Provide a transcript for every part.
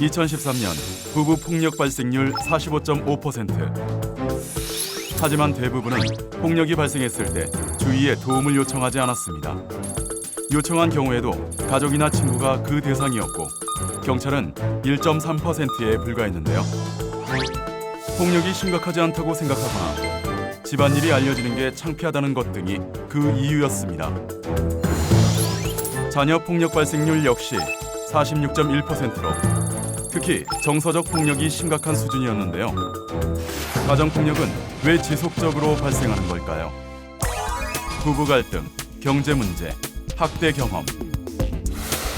2013년 부부 폭력 발생률 45.5%. 하지만 대부분은 폭력이 발생했을 때 주위에 도움을 요청하지 않았습니다. 요청한 경우에도 가족이나 친구가 그 대상이었고 경찰은 1.3%에 불과했는데요. 폭력이 심각하지 않다고 생각하거나 집안일이 알려지는 게 창피하다는 것 등이 그 이유였습니다. 자녀 폭력 발생률 역시 46.1%로 특히 정서적 폭력이 심각한 수준이었는데요. 가정 폭력은 왜 지속적으로 발생하는 걸까요? 부부 갈등, 경제 문제, 학대 경험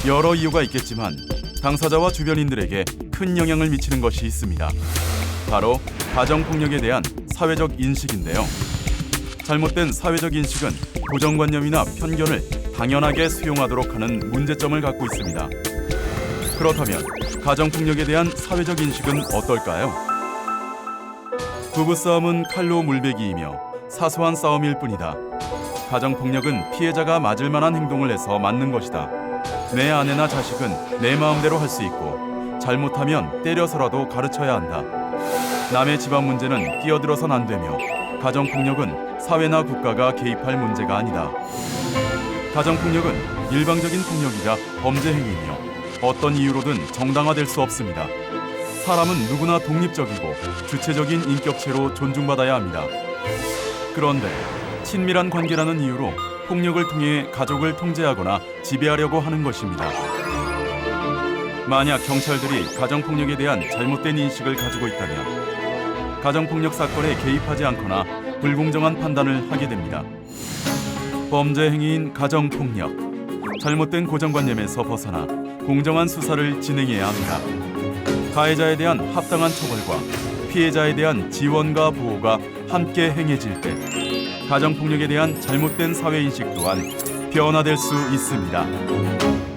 여러 이유가 있겠지만 당사자와 주변인들에게 큰 영향을 미치는 것이 있습니다. 바로 가정 폭력에 대한 사회적 인식인데요. 잘못된 사회적 인식은 고정관념이나 편견을 당연하게 수용하도록 하는 문제점을 갖고 있습니다. 그렇다면 가정 폭력에 대한 사회적 인식은 어떨까요? 부부싸움은 칼로 물베기이며 사소한 싸움일 뿐이다. 가정 폭력은 피해자가 맞을 만한 행동을 해서 맞는 것이다. 내 아내나 자식은 내 마음대로 할 수 있고 잘못하면 때려서라도 가르쳐야 한다. 남의 집안 문제는 끼어들어선 안 되며 가정 폭력은 사회나 국가가 개입할 문제가 아니다. 가정 폭력은 일방적인 폭력이자 범죄 행위이며 어떤 이유로든 정당화될 수 없습니다. 사람은 누구나 독립적이고 주체적인 인격체로 존중받아야 합니다. 그런데 친밀한 관계라는 이유로 폭력을 통해 가족을 통제하거나 지배하려고 하는 것입니다. 만약 경찰들이 가정폭력에 대한 잘못된 인식을 가지고 있다면 가정폭력 사건에 개입하지 않거나 불공정한 판단을 하게 됩니다. 범죄 행위인 가정폭력, 잘못된 고정관념에서 벗어나 공정한 수사를 진행해야 합니다. 가해자에 대한 합당한 처벌과 피해자에 대한 지원과 보호가 함께 행해질 때 가정폭력에 대한 잘못된 사회인식 또한 변화될 수 있습니다.